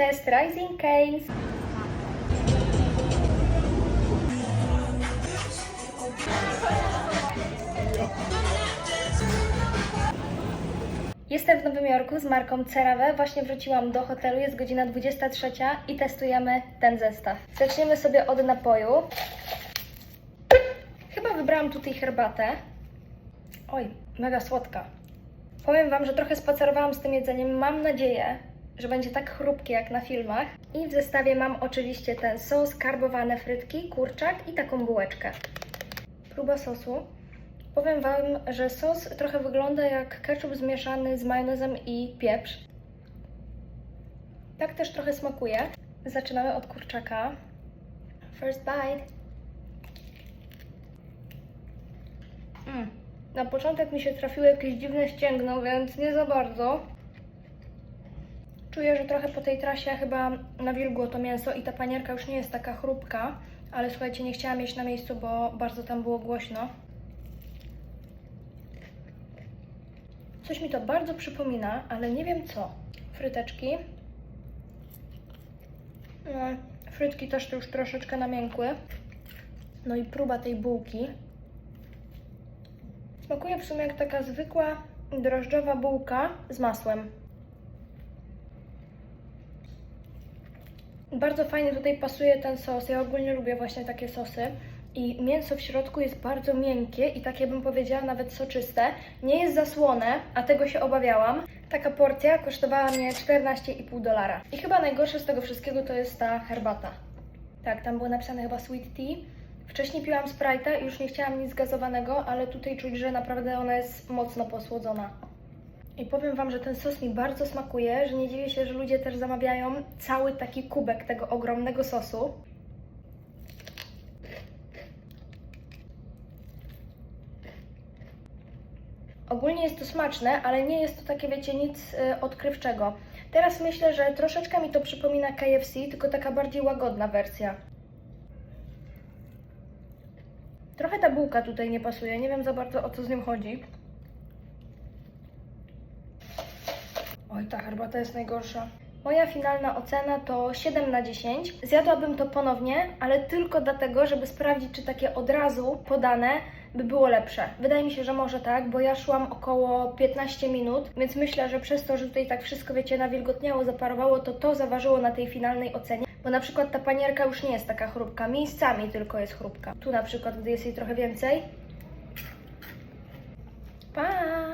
Test Rising Canes. Jestem w Nowym Jorku z marką CeraVe. Właśnie wróciłam do hotelu, jest godzina 23 i testujemy ten zestaw. Zaczniemy sobie od napoju. Chyba wybrałam tutaj herbatę. Oj, mega słodka. Powiem Wam, że trochę spacerowałam z tym jedzeniem. Mam nadzieję, że będzie tak chrupkie jak na filmach. I w zestawie mam oczywiście ten sos, karbowane frytki, kurczak i taką bułeczkę. Próba sosu. Powiem Wam, że sos trochę wygląda jak ketchup zmieszany z majonezem i pieprz. Tak też trochę smakuje. Zaczynamy od kurczaka. First bite. Mm. Na początek mi się trafiły jakieś dziwne ścięgno, więc nie za bardzo. Czuję, że trochę po tej trasie chyba nawilgło to mięso i ta panierka już nie jest taka chrupka, ale słuchajcie, nie chciałam jeść na miejscu, bo bardzo tam było głośno. Coś mi to bardzo przypomina, ale nie wiem co. Fryteczki. No, frytki też tu już troszeczkę namiękły. No i próba tej bułki. Smakuje w sumie jak taka zwykła drożdżowa bułka z masłem. Bardzo fajnie tutaj pasuje ten sos. Ja ogólnie lubię właśnie takie sosy. I mięso w środku jest bardzo miękkie i takie bym powiedziała nawet soczyste. Nie jest zasłone, a tego się obawiałam. Taka porcja kosztowała mnie 14,5 dolara. I chyba najgorsze z tego wszystkiego to jest ta herbata. Tak, tam było napisane chyba sweet tea. Wcześniej piłam Sprite'a i już nie chciałam nic gazowanego, ale tutaj czuć, że naprawdę ona jest mocno posłodzona. I powiem Wam, że ten sos mi bardzo smakuje, że nie dziwię się, że ludzie też zamawiają cały taki kubek tego ogromnego sosu. Ogólnie jest to smaczne, ale nie jest to takie, wiecie, nic y, odkrywczego. Teraz myślę, że troszeczkę mi to przypomina KFC, tylko taka bardziej łagodna wersja. Trochę ta bułka tutaj nie pasuje, nie wiem za bardzo o co z nim chodzi. Oj, ta herbata jest najgorsza. Moja finalna ocena to 7 na 10. Zjadłabym to ponownie, ale tylko dlatego, żeby sprawdzić, czy takie od razu podane by było lepsze. Wydaje mi się, że może tak, bo ja szłam około 15 minut, więc myślę, że przez to, że tutaj tak wszystko, wiecie, nawilgotniało, zaparowało, to to zaważyło na tej finalnej ocenie. Bo na przykład ta panierka już nie jest taka chrupka, miejscami tylko jest chrupka. Tu na przykład, gdy jest jej trochę więcej. Pa!